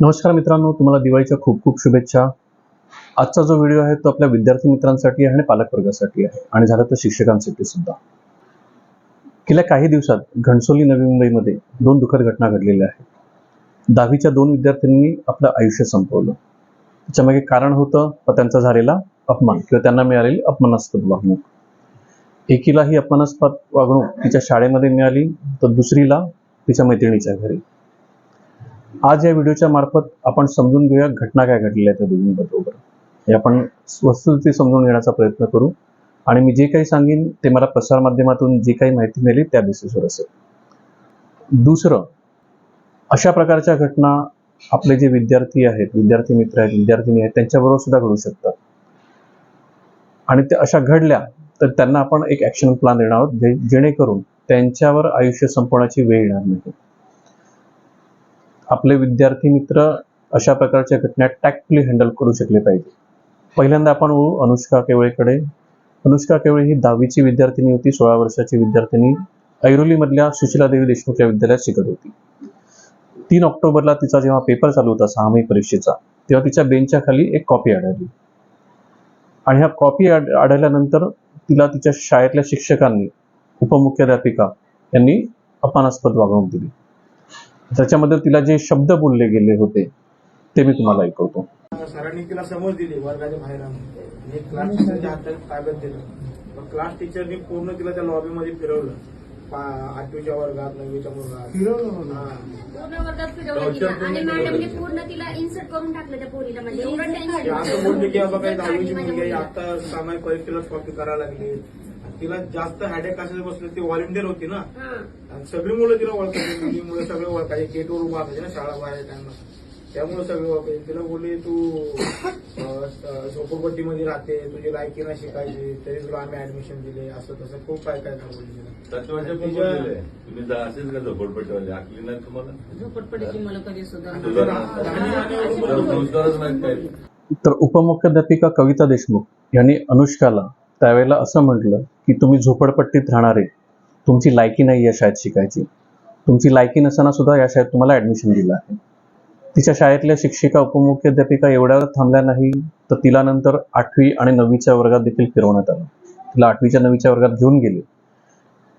नमस्कार मित्रांनो तुम्हाला दिवाळीच्या खूप खूप शुभेच्छा. आजचा जो व्हिडिओ आहे तो आपल्या विद्यार्थी मित्रांसाठी आहे आणि पालकवर्गासाठी आहे. आणि झालं तर शिक्षकांसाठी सुद्धा. गेल्या काही दिवसात घणसोली नवी मुंबईमध्ये दोन दुःखद घटना घडलेल्या आहेत. दहावीच्या दोन विद्यार्थ्यांनी आपलं आयुष्य संपवलं. त्याच्यामागे कारण होतं त्यांचा झालेला अपमान किंवा त्यांना मिळालेली अपमानास्पद वागणूक. एकीला ही अपमानास्पद वागणूक तिच्या शाळेमध्ये मिळाली तर दुसरीला तिच्या मैत्रिणीच्या घरी. आज या व्हिडिओच्या मार्फत आपण समजून घेऊया घटना काय घडलेल्या त्या दोघींबरोबर. हे आपण वस्तुस्थिती समजून घेण्याचा प्रयत्न करू. आणि मी जे काही सांगेन ते मला प्रसारमाध्यमातून जी काही माहिती मिळेल त्या बेसिसवर असेल. दुसरं अशा प्रकारच्या घटना आपले जे विद्यार्थी आहेत विद्यार्थी मित्र आहेत विद्यार्थिनी आहेत त्यांच्याबरोबर सुद्धा घडू शकतात. आणि ते अशा घडल्या तर त्यांना आपण एक ऍक्शन प्लॅन देणार आहोत जेणेकरून त्यांच्यावर आयुष्य संपवण्याची वेळ येणार नाही. आपले विद्यार्थी मित्र अशा प्रकारच्या घटना टॅक्टली हँडल करू शकले पाहिजे. पहिल्यांदा आपण वळू अनुष्का केवळेकडे. अनुष्का केवळे ही दहावीची विद्यार्थिनी होती सोळा वर्षाची विद्यार्थिनी. ऐरोलीमधल्या सुशिलादेवी देशमुख या विद्यालयात शिकत होती. तीन ऑक्टोबरला तिचा जेव्हा पेपर चालू होता सहामाही परीक्षेचा तेव्हा तिच्या बेंचच्या खाली एक कॉपी आढळली. आणि ह्या कॉपी आढळल्यानंतर तिला तिच्या शाळेतल्या शिक्षकांनी उपमुख्याध्यापिका यांनी अपमानास्पद वागणूक दिली. त्याच्यामध्ये तिला जे शब्द बोलले गेले होते ते मी तुम्हाला ऐकवतो. सरांनी तिला समज दिली वर्गाच्या बाहेर आणि क्लास टीचरच्या हातात ताब्यात दिलं. मग क्लास टीचरनी पूर्ण तिला त्या लॉबीमध्ये फिरवलं. आठवीच्या वर्गात नववीच्या वर्गात. फिरवलं पूर्ण वर्गात फिरवलं तिला. आणि मॅडमने पूर्ण तिला इन्सर्ट करून टाकलं त्या पोरीला. म्हणजे एवढं असं बोलले की बाबा काही दहावीची मुलगी आहे. आता सामायिक परीक्षेला कॉपी करायला लागली. तिला जास्त हॅडेक असायला बसलं ती व्हॉलेंटियर होती ना. आणि सगळी मुलं तिला ओळखायची मुली मुलं सगळे ओळखायचे. गेटवर उभा असायचे ना शाळा बाहेर टाइमला त्यामुळे सगळे ओळखायचे. तिला बोलली तू झोपडपट्टीमध्ये राहते. तुझी लायकी नाही शिकायची. तरी तुला आम्ही ऍडमिशन दिले. असं तसं खूप काय काय काय बोलली तिला. तुम्ही जा असेल का झोपडपट्टीवाले? आखली नाही तुम्हाला? झोपडपट्टीची मुलं कधी सुद्धा तर उपमुख्याध्यापिका कविता देशमुख यांनी अनुष्काला त्यावेळेला असं म्हटलं की तुम्ही झोपडपट्टीत राहणारे तुमची लायकी नाही या शाळेत शिकायची. तुमची लायकी नसताना सुद्धा या शाळेत तुम्हाला ऍडमिशन दिलं आहे. तिच्या शाळेतल्या शिक्षिका उपमुख्याध्यापिका एवढ्यावर थांबल्या नाही तर तिला नंतर आठवी आणि नववीच्या वर्गात देखील फिरवण्यात आलं. तिला आठवीच्या नववीच्या वर्गात घेऊन गेले.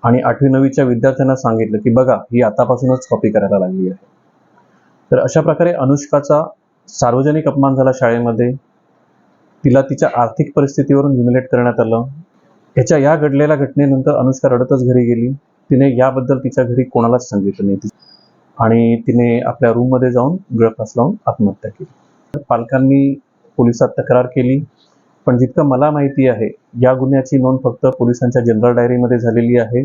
आणि आठवी नववीच्या विद्यार्थ्यांना सांगितलं की बघा ही आतापासूनच कॉपी करायला लागली आहे. तर अशा प्रकारे अनुष्काचा सार्वजनिक अपमान झाला शाळेमध्ये. तिला तिच्या आर्थिक परिस्थितीवरून ह्युमिलेट करण्यात आलं. याच्या या घडलेल्या घटनेनंतर अनुष्का रडतच घरी गेली. तिने याबद्दल तिच्या घरी कोणालाच सांगितलं नाही. आणि तिने आपल्या रूममध्ये जाऊन गळफास लावून आत्महत्या केली. पालकांनी पोलिसात तक्रार केली. पण जितकं मला माहिती आहे या गुन्ह्याची नोंद फक्त पोलिसांच्या जनरल डायरीमध्ये झालेली आहे.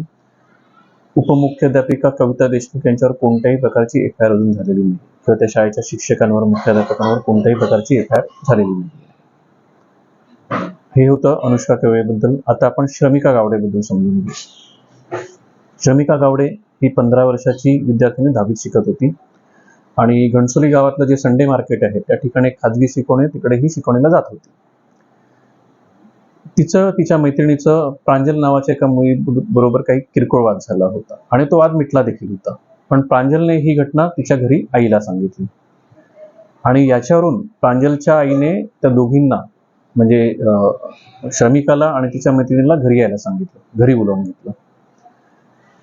उपमुख्याध्यापिका कविता देशमुख यांच्यावर कोणत्याही प्रकारची एफ आय आर अजून झालेली नाही. किंवा त्या शाळेच्या शिक्षकांवर मुख्याध्यापकांवर कोणत्याही प्रकारची एफ आय आर झालेली नाही. हे होतं अनुष्का केवळेबद्दल. आता आपण श्रमिका गावडेबद्दल समजून घेऊ. श्रमिका गावडे ही पंधरा वर्षाची विद्यार्थिनी दहावीत शिकत होती. आणि घणसोली गावातलं जे संडे मार्केट आहे त्या ठिकाणी खाजगी शिकवणे तिकडे ही शिकवणीला जात होती. तिचं तिच्या मैत्रिणीचं प्रांजल नावाच्या एका मुली बरोबर काही किरकोळ वाद झाला होता. आणि तो वाद मिटला देखील होता. पण प्रांजलने ही घटना तिच्या घरी आईला सांगितली. आणि याच्यावरून प्रांजलच्या आईने त्या दोघींना म्हणजे श्रमिकाला आणि तिच्या मैत्रिणीला घरी यायला सांगितलं. घरी बोलावून घेतलं.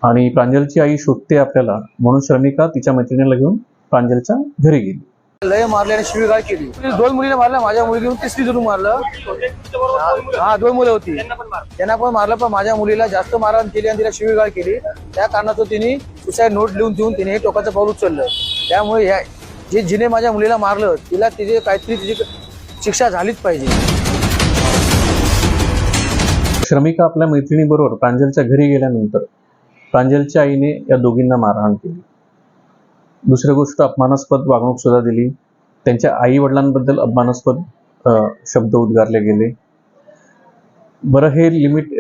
आणि प्रांजलची आई शोधते आपल्याला म्हणून श्रमिका तिच्या मैत्रिणीला घेऊन प्रांजलच्या घरी गेली. लय मारले आणि शिवीगाळ केली. दोन मुलीने मारलं माझ्या मुली घेऊन तिसरी जणू मारलं. हा दोन मुलं होती. त्यांना पण मारलं पण माझ्या मुलीला जास्त मारहाण केली आणि तिला शिवीगाळ केली. त्या कारणाचं तिने सुसाईड नोट लिहून देऊन तिने हे टोकाचं पाऊल उचललं. त्यामुळे जे जिने माझ्या मुलीला मारलं तिला तिचे काहीतरी तिची शिक्षा झालीच पाहिजे. श्रमिका आपल्या मैत्रिणीबरोबर प्रांजलच्या घरी गेल्यानंतर प्रांजलच्या आईने या दोघींना मारहाण केली. दुसरी गोष्ट अपमानास्पद वागणूक सुद्धा दिली. त्यांच्या आई वडिलांबद्दल अपमानास्पद शब्द उद्गारले गेले. बरं हे लिमिट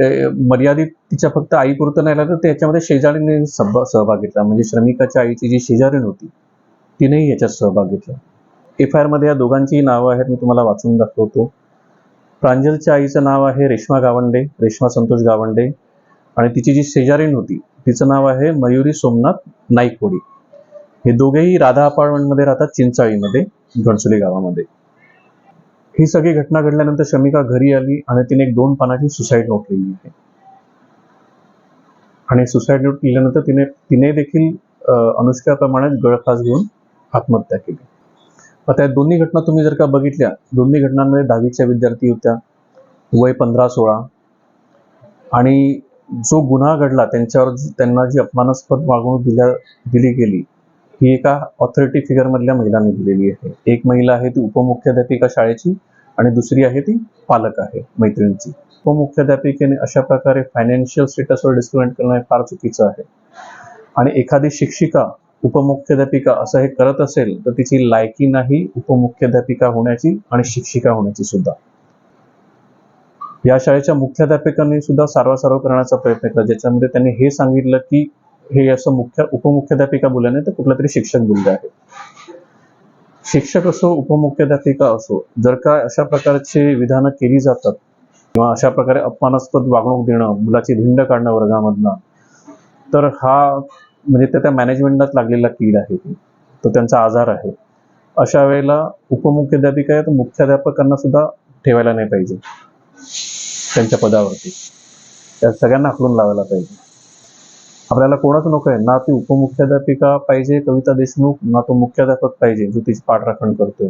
मर्यादित तिच्या फक्त आईपुरतं नाही राहिलं तर त्याच्यामध्ये शेजारीने सहभाग सहभाग घेतला. म्हणजे श्रमिकाच्या आईची जी शेजारीण होती तिनेही याच्यात सहभाग घेतला. एफ आय आरमध्ये या दोघांचीही नावं आहेत मी तुम्हाला वाचून दाखवतो. प्रांजलच्या आईचं नाव आहे रेश्मा गावंडे रेश्मा संतोष गावंडे. आणि तिची जी शेजारीण होती तिचं नाव आहे मयुरी सोमनाथ नाईकवडी. हे दोघेही राधा अपार्टमेंटमध्ये राहतात चिंचाळीमध्ये घणसुली गावामध्ये. ही सगळी घटना घडल्यानंतर शमिका घरी आली आणि तिने एक दोन पानाची सुसाईड नोट लिहिली आहे. आणि सुसाईड नोट लिहिल्यानंतर तिने तिने देखील अं, अनुष्काप्रमाणेच गळफास घेऊन आत्महत्या केली. त्या दोन्ही घटना तुम्ही जर का बघितल्या दोन्ही घटनांमध्ये दहावीच्या विद्यार्थी होत्या वय पंधरा सोळा. आणि जो गुन्हा घडला त्यांच्यावर त्यांना जी अपमानास्पद वागणूक दिल्या दिली गेली ही एका ऑथॉरिटी फिगर मधल्या महिलांनी दिलेली आहे. एक महिला आहे ती उपमुख्याध्यापिका शाळेची आणि दुसरी आहे ती पालक आहे मैत्रिणीची. उपमुख्याध्यापिकेने अशा प्रकारे फायनान्शियल स्टेटसवर डिस्क्रिमिनेट करणं हे फार चुकीचं आहे. आणि एखादी शिक्षिका उपमुख्याध्यापिका असं हे करत असेल तर तिची लायकी नाही उपमुख्याध्यापिका होण्याची आणि शिक्षिका होण्याची सुद्धा. या शाळेच्या मुख्याध्यापिकांनी सुद्धा सारवासारव करण्याचा प्रयत्न केला ज्याच्यामध्ये त्यांनी हे सांगितलं की हे असं मुख्य उपमुख्याध्यापिका बोलल्याने तर कुठला तरी शिक्षक बोलले आहे. शिक्षक असो उपमुख्याध्यापिका असो जर का अशा प्रकारची विधानं केली जातात किंवा अशा प्रकारे अपमानास्पद वागणूक देणं मुलाची भिंड काढणं वर्गामधनं तर हा म्हणजे त्या त्या मॅनेजमेंटलाच लागलेला कीड आहे ती. तो त्यांचा आजार आहे. अशा वेळेला उपमुख्याध्यापिका आहे तर मुख्याध्यापकांना सुद्धा ठेवायला नाही पाहिजे. त्यांच्या पदावरती. त्या सगळ्यांना हाकलून लावायला पाहिजे. आपल्याला कोणाच नको आहे? ना ती उपमुख्याध्यापिका पाहिजे कविता देशमुख ना तो मुख्याध्यापक पाहिजे जो तिची पाठराखण करतोय.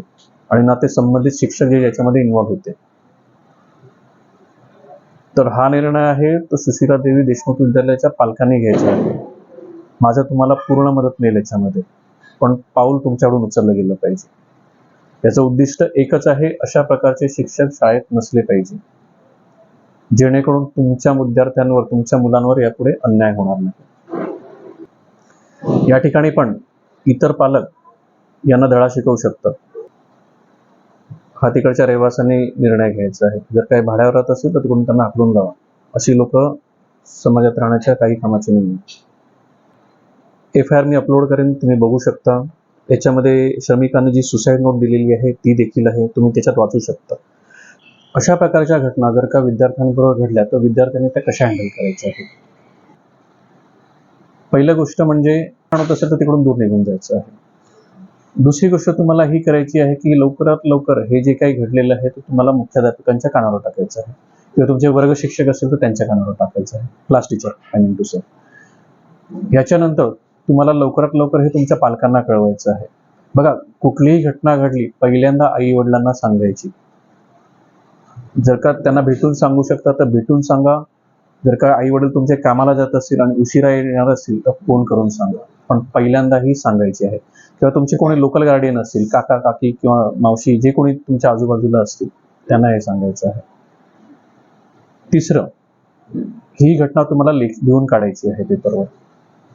आणि ना ते संबंधित शिक्षक जे याच्यामध्ये इन्व्हॉल्व्ह होते. तर हा निर्णय आहे तो सुशिला देवी देशमुख विद्यालयाच्या पालकांनी घ्यायचा आहे. माझं तुम्हाला पूर्ण मदत मिळेल याच्यामध्ये. पण पाऊल तुमच्याकडून उचललं गेलं पाहिजे. याचं उद्दिष्ट एकच आहे अशा प्रकारचे शिक्षक शाळेत नसले पाहिजे. जेणेकरून तुमच्या विद्यार्थ्यांवर तुमच्या मुलांवर यापुढे अन्याय होणार नाही. या ठिकाणी पण इतर पालक यांना धडा शिकवू शकतात. हा तिकडच्या रहिवासांनी निर्णय घ्यायचा आहे. जर काही भाड्यावर राहत असेल तर तिकडून त्यांना हाकलून लावा. अशी लोक समाजात राहण्याच्या काही कामाची नाही एफ आय आर मी अपलोड करेन तुम्ही बघू शकता. याच्यामध्ये श्रमिकांनी जी सुसाईड नोट दिलेली आहे ती देखील आहे. तुम्ही त्याच्यात वाचू शकता. अशा प्रकारच्या घटना जर का विद्यार्थ्यांबरोबर घडल्या तर विद्यार्थ्यांनी त्या कशा हँडल करायच्या आहेत? पहिलं गोष्ट म्हणजे होत असेल तर तिकडून दूर निघून जायचं आहे. दुसरी गोष्ट तुम्हाला ही करायची आहे की लवकरात लवकर हे जे काही घडलेलं आहे ते तुम्हाला मुख्याध्यापकांच्या कानावर टाकायचं आहे. किंवा तुमचे वर्ग शिक्षक असेल तर त्यांच्या कानावर टाकायचं आहे. Class teacher I mean to sir याच्यानंतर तुम्हाला लवकरात लवकर हे तुमच्या पालकांना कळवायचं आहे. बघा कुठलीही घटना घडली पहिल्यांदा आई वडिलांना सांगायची. जर का त्यांना भेटून सांगू शकता तर भेटून सांगा. जर का आई वडील तुमच्या कामाला जात असतील आणि उशिरा येणार असतील तर फोन करून सांगा. पण पहिल्यांदा ही सांगायची आहे. किंवा तुमचे कोणी लोकल गार्डियन असतील काका काकी किंवा मावशी जे कोणी तुमच्या आजूबाजूला असतील त्यांना हे सांगायचं आहे. तिसरं ही घटना तुम्हाला लेख लिहून काढायची आहे पेपरवर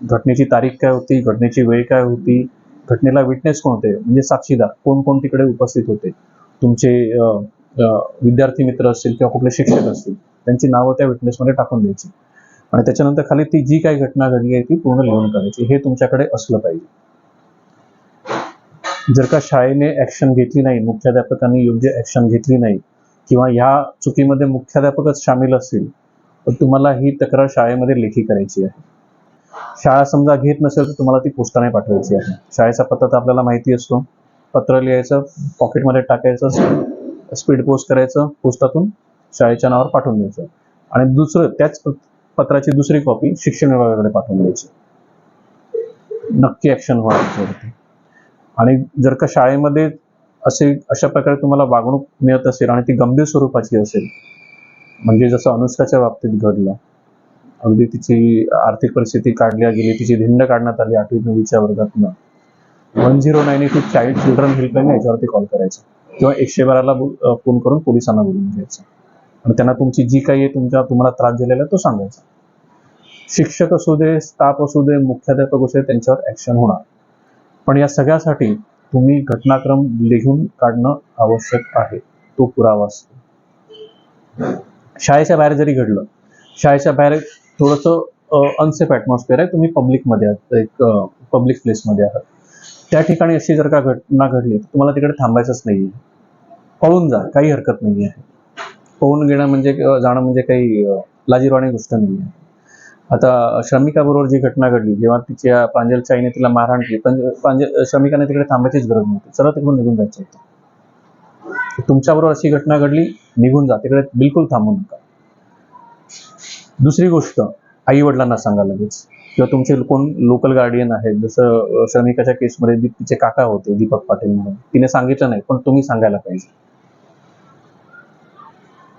घटनेची तारीख काय होती घटनेची वेळ काय होती घटनेला विटनेस कोण होते? म्हणजे साक्षीदार कोण कोण तिकडे उपस्थित होते? तुमचे विद्यार्थी मित्र असतील किंवा कुठले शिक्षक असतील त्यांची नावं त्या विटनेसमध्ये टाकून द्यायची. आणि त्याच्यानंतर खाली ती जी काही घटना घडली आहे ती पूर्ण लिहून करायची हे तुमच्याकडे असलं पाहिजे. जर का शाळेने ऍक्शन घेतली नाही मुख्याध्यापकांनी योग्य ऍक्शन घेतली नाही किंवा ह्या चुकीमध्ये मुख्याध्यापकच सामील असतील तर तुम्हाला ही तक्रार शाळेमध्ये लेखी करायची आहे. शाळा समजा घेत नसेल तर तुम्हाला ती पोस्टाने पाठवायची आहे. शाळेचा पत्ता तर आपल्याला माहिती असतो. पत्र लिहायचं पॉकेटमध्ये टाकायचं स्पीड पोस्ट करायचं पोस्टातून शाळेच्या नावावर पाठवून द्यायचं. आणि दुसरं त्याच पत्राची दुसरी कॉपी शिक्षण विभागाकडे पाठवून द्यायची. नक्की ऍक्शन होणार आणि जर का शाळेमध्ये असे अशा प्रकारे तुम्हाला वागणूक मिळत असेल आणि ती गंभीर स्वरूपाची असेल म्हणजे जसं अनुष्काच्या बाबतीत घडलं अगदी तिची आर्थिक परिस्थिती काढल्या गेली तिची धिंड काढण्यात आली आठवी नववीच्या वर्गातनं. One zero nine eight child children helpline याच्यावरती कॉल करायचा. किंवा एकशे बाराला फोन करून पोलिसांना बोलून घ्यायचं. आणि त्यांना तुमची जी काही तुमच्या तुम्हाला त्रास झालेला तो सांगायचा. शिक्षक असू दे स्टाफ असू दे मुख्याध्यापक असू दे त्यांच्यावर ऍक्शन होणार. पण या सगळ्यासाठी तुम्ही घटनाक्रम लिहून काढणं आवश्यक आहे. तो पुरावा असतो. शाळेच्या बाहेर जरी घडलं शाळेच्या बाहेर थोडंसं अनसेफ ॲटमॉस्फिअर आहे. तुम्ही पब्लिकमध्ये आहात. एक पब्लिक प्लेसमध्ये आहात. त्या ठिकाणी अशी जर का घटना घडली तर तुम्हाला तिकडे थांबायचंच नाही आहे पळून जा. काही हरकत नाही आहे पळून घेणं म्हणजे जाणं म्हणजे काही लाजीरवाणी लाजिरवाणी गोष्ट नाही आहे आता श्रमिकाबरोबर जी घटना घडली जेव्हा तिच्या प्रांजलच्या आईने तिला मारहाण केली पण प्रांजल श्रमिकाने तिकडे थांबायचीच गरज नव्हती. सरळ तिकडून निघून जायचं होतं. तुमच्याबरोबर अशी घटना घडली निघून जा. तिकडे बिलकुल थांबू नका. दुसरी गोष्ट आई वडिलांना सांगा लगेच. किंवा तुमचे कोण लोकल गार्डियन आहेत जसं श्रमिकाच्या केसमध्ये तिचे काका होते दीपक पाटील म्हणून. तिने सांगितलं नाही पण तुम्ही सांगायला पाहिजे.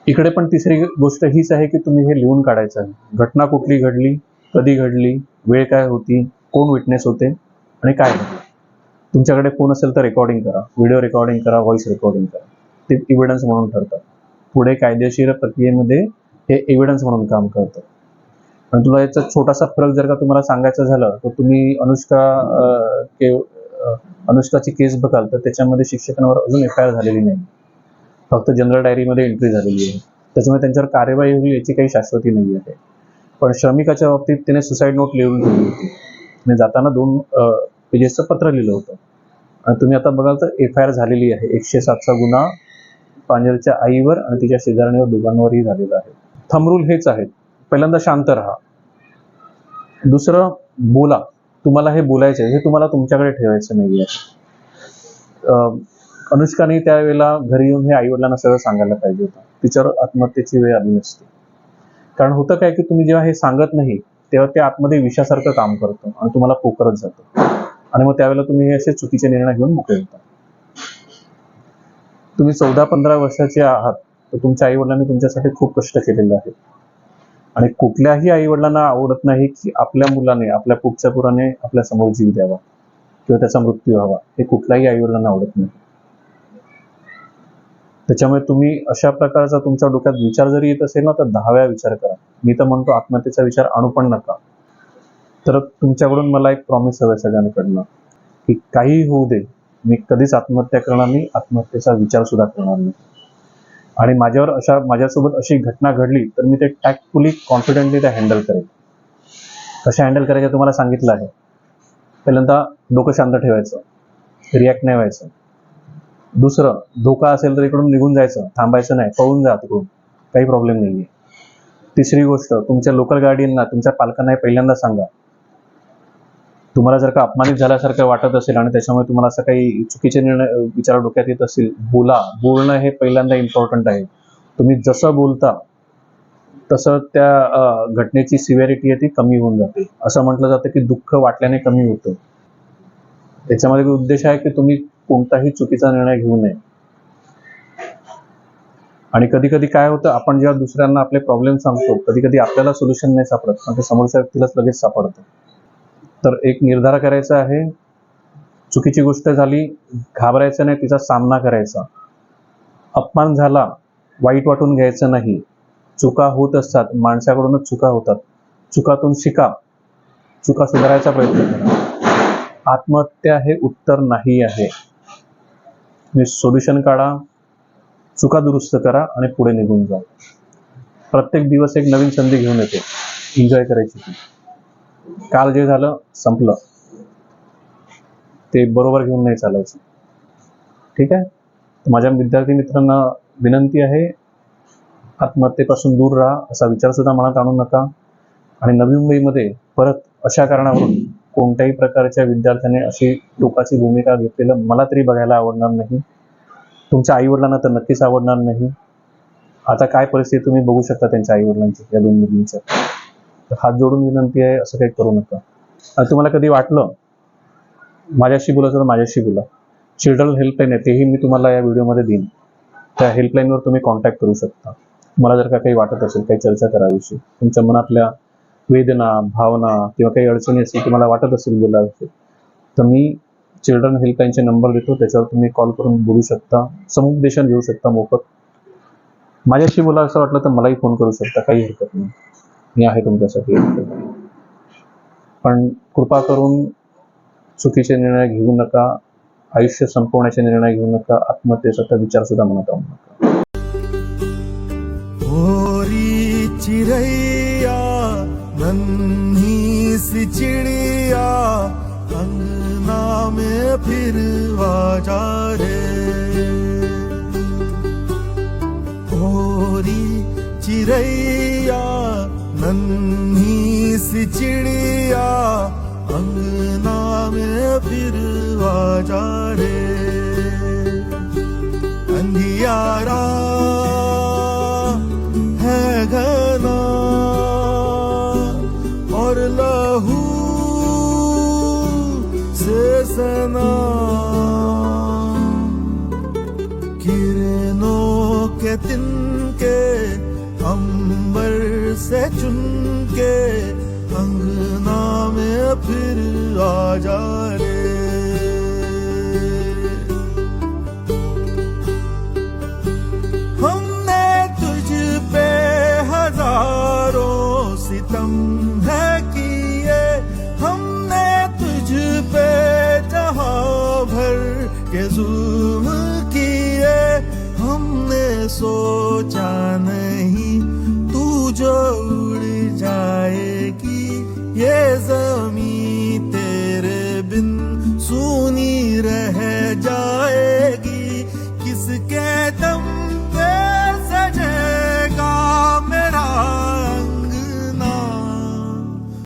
इकडे पण तिसरी गोष्ट हीच आहे की तुम्ही हे लिहून काढायचं आहे. घटना कुठली घडली कधी घडली वेळ काय होती कोण विटनेस होते आणि काय घडलं तुमच्याकडे फोन असेल तर रेकॉर्डिंग करा. व्हिडिओ रेकॉर्डिंग करा व्हॉइस रेकॉर्डिंग करा. ते इव्हिडन्स म्हणून ठरतात पुढे कायदेशीर प्रक्रियेमध्ये हे एव्हिडन्स म्हणून काम करतं. आणि तुला याचा छोटासा फरक जर का तुम्हाला सांगायचं झालं तर तुम्ही अनुष्का के अनुष्काची केस बघाल तर त्याच्यामध्ये शिक्षकांवर अजून एफ आय आर झालेली नाही. फक्त जनरल डायरीमध्ये एंट्री झालेली आहे. त्याच्यामुळे त्यांच्यावर कार्यवाही होईल याची काही शाश्वती नाही आहे. पण श्रमिकाच्या बाबतीत तिने सुसाईड नोट लिहून दिली होती. आणि जाताना दोन पेजेसचं पत्र लिहिलं होतं. आणि तुम्ही आता बघाल तर एफ आय आर झालेली आहे. एकशे सातचा गुन्हा पांजरच्या आईवर आणि तिच्या शेजारणीवर दोघांवरही झालेला आहे. थमरूल हेच आहेत. पहिल्यांदा शांत राहा. दुसरं बोला. तुम्हाला हे बोलायचं हे तुम्हाला तुमच्याकडे ठेवायचं नाही आहे अं, अनुष्काने त्यावेळेला घरी येऊन हे आईवडिलांना सगळं सांगायला पाहिजे होतं. तिच्यावर आत्महत्येची वेळ आली नसते. कारण होतं काय की तुम्ही जेव्हा हे सांगत नाही तेव्हा ते आतमध्ये विषासारखं काम करतं आणि तुम्हाला पोकरत जातं. आणि मग त्यावेळेला तुम्ही हे असे चुकीचे निर्णय घेऊन मोकळे होता. तुम्ही चौदा पंधरा वर्षाचे आहात. तर तुमच्या आई वडिलांनी तुमच्यासाठी खूप कष्ट केलेले आहेत. आणि कुठल्याही आई वडिलांना आवडत नाही की आपल्या मुलाने आपल्या पुढच्या पुराने आपल्यासमोर जीव द्यावा किंवा त्याचा मृत्यू व्हावा हे कुठल्याही आई वडिलांना आवडत नाही. त्याच्यामुळे तुम्ही अशा प्रकारचा तुमच्या डोक्यात विचार जरी येत असेल ना तर दहाव्या विचार करा. मी तर म्हणतो आत्महत्येचा विचार आणू पण नका. तर तुमच्याकडून मला एक प्रॉमिस हवं सगळ्यांकडनं की काही होऊ दे मी कधीच आत्महत्या करणार नाही आत्महत्येचा विचार सुद्धा करणार नाही. आणि माझ्यावर अशा माझ्यासोबत अशी घटना घडली तर मी ते टॅक्टफुली कॉन्फिडेंटली ते हँडल करेन. कशा हँडल करायचं तुम्हाला सांगितलं आहे. पहिल्यांदा डोकं शांत ठेवायचं. रिॲक्ट नाही व्हायचं. दुसरं धोका असेल तर इकडून निघून जायचं. थांबायचं नाही. पळून जा तिकडून. काही प्रॉब्लेम नाही आहे तिसरी गोष्ट तुमच्या लोकल गार्डियनना तुमच्या पालकांना पहिल्यांदा सांगा. तुम्हाला जर का अपमानित झाल्यासारखं वाटत असेल आणि त्याच्यामुळे तुम्हाला असं काही चुकीचे निर्णय विचार डोक्यात येत असतील बोला. बोलणं हे पहिल्यांदा इम्पॉर्टंट आहे. तुम्ही जसं बोलता तसं त्या घटनेची सिव्हिरिटी आहे ती कमी होऊन जाते. असं म्हटलं जातं की दुःख वाटल्याने कमी होतं. त्याच्यामध्ये उद्देश आहे की तुम्ही कोणताही चुकीचा निर्णय घेऊ नये. आणि कधी कधी काय होतं आपण जेव्हा दुसऱ्यांना आपले प्रॉब्लेम सांगतो कधी कधी आपल्याला सोल्युशन नाही सापडत पण ते समोरच्या व्यक्तीलाच लगेच सापडतं. तर एक निर्धार करायचा आहे. चुकीची गोष्ट झाली घाबरायचं नाही तिचा सामना करायचा. अपमान झाला वाईट वाटून घ्यायचं नाही. चुका होत असतात माणसाकडूनच चुका होतात. चुकातून शिका. चुका सुधारायचा प्रयत्न करा. आत्महत्या हे उत्तर नाही आहे. तुम्ही सोल्युशन काढा चुका दुरुस्त करा आणि पुढे निघून जा. प्रत्येक दिवस एक नवीन संधी घेऊन येते. एन्जॉय करायची ती. काल जे झालं संपलं. ते बरोबर घेऊन नाही चालायचं. ठीक आहे? माझ्या विद्यार्थी मित्रांना विनंती आहे आत्महत्येपासून दूर राहा असा विचार सुद्धा मनात आणू नका. आणि नवी मुंबईमध्ये परत अशा कारणावरून कोणत्याही प्रकारच्या विद्यार्थ्याने अशी टोकाची भूमिका घेतलेलं मला तरी बघायला आवडणार नाही. तुमच्या आईवडिलांना तर नक्कीच आवडणार नाही. आता काय परिस्थिती तुम्ही बघू शकता त्यांच्या आईवडिलांची या दोन मुलींच्या तर हात जोडून विनंती आहे असं काही करू नका. आणि तुम्हाला कधी वाटलं माझ्याशी बोलायचं तर माझ्याशी बोला. चिल्ड्रन हेल्पलाईन आहे तेही मी तुम्हाला या व्हिडिओमध्ये देईन. त्या हेल्पलाईनवर तुम्ही कॉन्टॅक्ट करू शकता. मला जर का काही वाटत असेल काही चर्चा कराविषयी तुमच्या मनातल्या वेदना भावना किंवा काही अडचणी असतील तुम्हाला वाटत असेल बोलायचे तर मी चिल्ड्रन हेल्पलाईनचे नंबर देतो. त्याच्यावर तुम्ही कॉल करून बोलू शकता समुपदेशन घेऊ शकता मोफत. माझ्याशी बोला असं वाटलं तर मलाही फोन करू शकता काही हरकत नाही. मी आहे तुमच्यासाठी. पण कृपा करून चुकीचे निर्णय घेऊ नका आयुष्य संपवण्याचे निर्णय घेऊ नका आत्महत्येचा विचार सुद्धा मनात आणू नका. नन्ही सी चिड़िया अंगना में फिर आजा रे। होरी चिरैया नन्ही सी चिड़िया अंगना में फिर आ जा रे अंधियारा है घना और लहू से सना किरणों के तिनके से चुन के अंगना में फिर आ जा रे हमने तुझ पे हजारों सितम है किए। हमने तुझ पे जहां भर के जुल्म किए। हमने सोचा नहीं ये